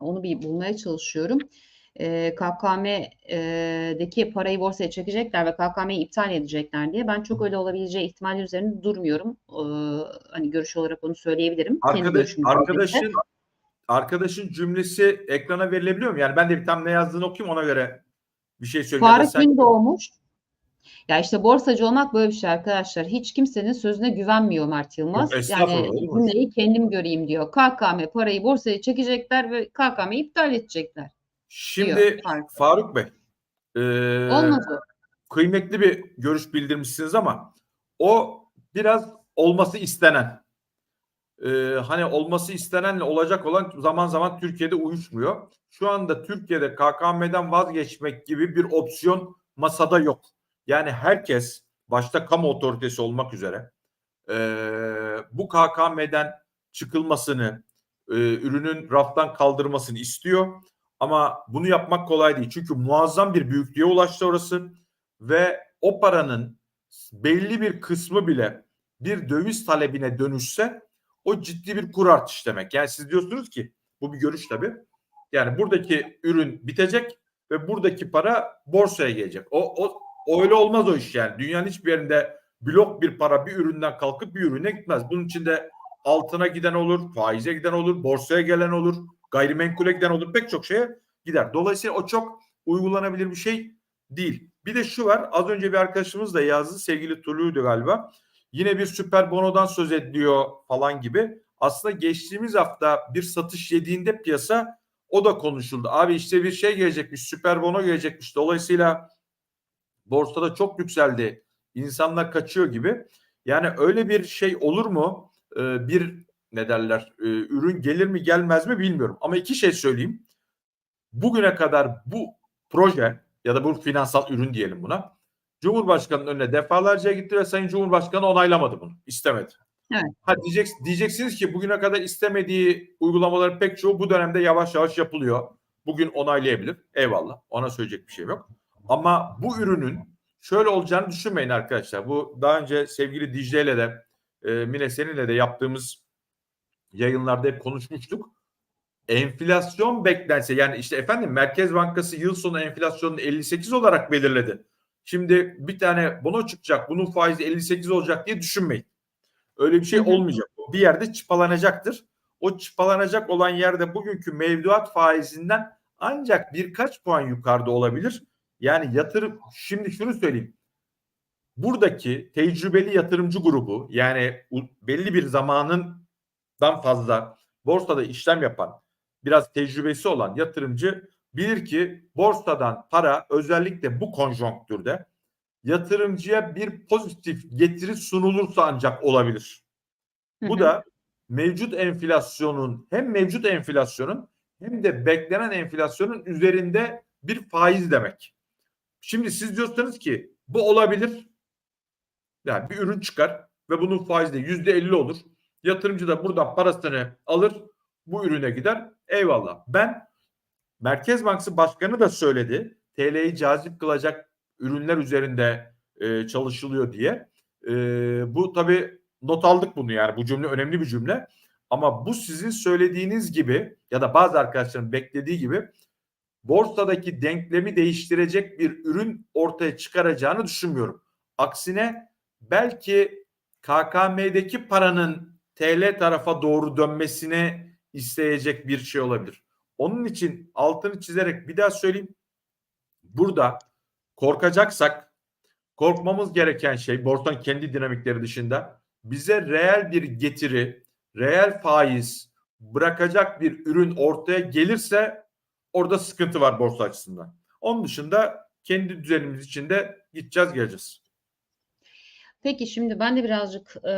Onu bir bulmaya çalışıyorum. Ee, KKM'deki parayı borsaya çekecekler ve KKM'yi iptal edecekler diye. Ben çok öyle olabileceği ihtimali üzerinde durmuyorum. Hani görüş olarak onu söyleyebilirim. Arkadaş, görüşüm üzerinde. arkadaşın arkadaşın cümlesi ekrana verilebiliyor mu? Yani ben de bir tam ne yazdığını okuyayım ona göre bir şey söyleyeyim. Da Faruk sen- Gündoğmuş. Ya işte borsacı olmak böyle bir şey arkadaşlar. Hiç kimsenin sözüne güvenmiyor Mert Yılmaz. Yok, Yani cümleyi kendim göreyim diyor. KKM parayı borsaya çekecekler ve KKM'yi iptal edecekler. Şimdi diyor Faruk. Bey e, Olmaz o. kıymetli bir görüş bildirmişsiniz ama o biraz olması istenen e, hani olması istenenle olacak olan zaman zaman Türkiye'de uyuşmuyor. Şu anda Türkiye'de KKM'den vazgeçmek gibi bir opsiyon masada yok. Yani herkes başta kamu otoritesi olmak üzere e, bu KKM'den çıkılmasını, e, ürünün raftan kaldırmasını istiyor. Ama bunu yapmak kolay değil. Çünkü muazzam bir büyüklüğe ulaştı orası ve o paranın belli bir kısmı bile bir döviz talebine dönüşse o ciddi bir kur artış demek. Yani siz diyorsunuz ki bu bir görüş tabii. Yani buradaki ürün bitecek ve buradaki para borsaya gelecek. O, o, öyle olmaz o iş yani. Dünyanın hiçbir yerinde blok bir para bir üründen kalkıp bir ürüne gitmez. Bunun içinde altına giden olur, faize giden olur, borsaya gelen olur, gayrimenkule giden olur, pek çok şeye gider. Dolayısıyla o çok uygulanabilir bir şey değil. Bir de şu var, az önce bir arkadaşımız da yazdı, sevgili Tulu'ydu galiba. Yine bir süper bonodan söz ediyor falan gibi. Aslında geçtiğimiz hafta bir satış yediğinde piyasa o da konuşuldu. Abi işte bir şey gelecekmiş, süper bono gelecekmiş. Dolayısıyla borsada çok yükseldi. İnsanlar kaçıyor gibi. Yani öyle bir şey olur mu? Ee, bir ne derler? e, ürün gelir mi gelmez mi bilmiyorum. Ama iki şey söyleyeyim. Bugüne kadar bu proje ya da bu finansal ürün diyelim buna. Cumhurbaşkanının önüne defalarca gitti ve Sayın Cumhurbaşkanı onaylamadı bunu. İstemedi. Evet. Ha diyecek, diyeceksiniz ki bugüne kadar istemediği uygulamaların pek çoğu bu dönemde yavaş yavaş yapılıyor. Bugün onaylayabilir. Eyvallah. Ona söyleyecek bir şey yok. Ama bu ürünün şöyle olacağını düşünmeyin arkadaşlar. Bu daha önce sevgili Dicle ile de e, Mine seninle de yaptığımız yayınlarda hep konuşmuştuk. Enflasyon beklense yani işte efendim Merkez Bankası yıl sonu enflasyonunu 58 olarak belirledi. Şimdi bir tane bono çıkacak bunun faizi 58 olacak diye düşünmeyin. Öyle bir şey olmayacak. Bir yerde çıpalanacaktır. O çıpalanacak olan yerde bugünkü mevduat faizinden ancak birkaç puan yukarıda olabilir. Yani yatırım şimdi şunu söyleyeyim. Buradaki tecrübeli yatırımcı grubu yani belli bir zamanından fazla borsada işlem yapan biraz tecrübesi olan yatırımcı bilir ki borsadan para özellikle bu konjonktürde yatırımcıya bir pozitif getiri sunulursa ancak olabilir. Hı Bu da mevcut enflasyonun hem mevcut enflasyonun hem de beklenen enflasyonun üzerinde bir faiz demek. Şimdi siz diyorsanız ki bu olabilir. Yani bir ürün çıkar ve bunun faizi de yüzde elli olur. Yatırımcı da buradan parasını alır bu ürüne gider. Eyvallah. Ben Merkez Bankası Başkanı da söyledi. TL'yi cazip kılacak ürünler üzerinde e, çalışılıyor diye. E, bu tabii not aldık bunu yani bu cümle önemli bir cümle. Ama bu sizin söylediğiniz gibi ya da bazı arkadaşların beklediği gibi borsadaki denklemi değiştirecek bir ürün ortaya çıkaracağını düşünmüyorum. Aksine belki KKM'deki paranın TL tarafa doğru dönmesine isteyecek bir şey olabilir. Onun için altını çizerek bir daha söyleyeyim. Burada korkacaksak korkmamız gereken şey borsanın kendi dinamikleri dışında bize reel bir getiri, reel faiz bırakacak bir ürün ortaya gelirse orada sıkıntı var borsa açısından. Onun dışında kendi düzenimiz içinde gideceğiz geleceğiz. Peki şimdi ben de birazcık e,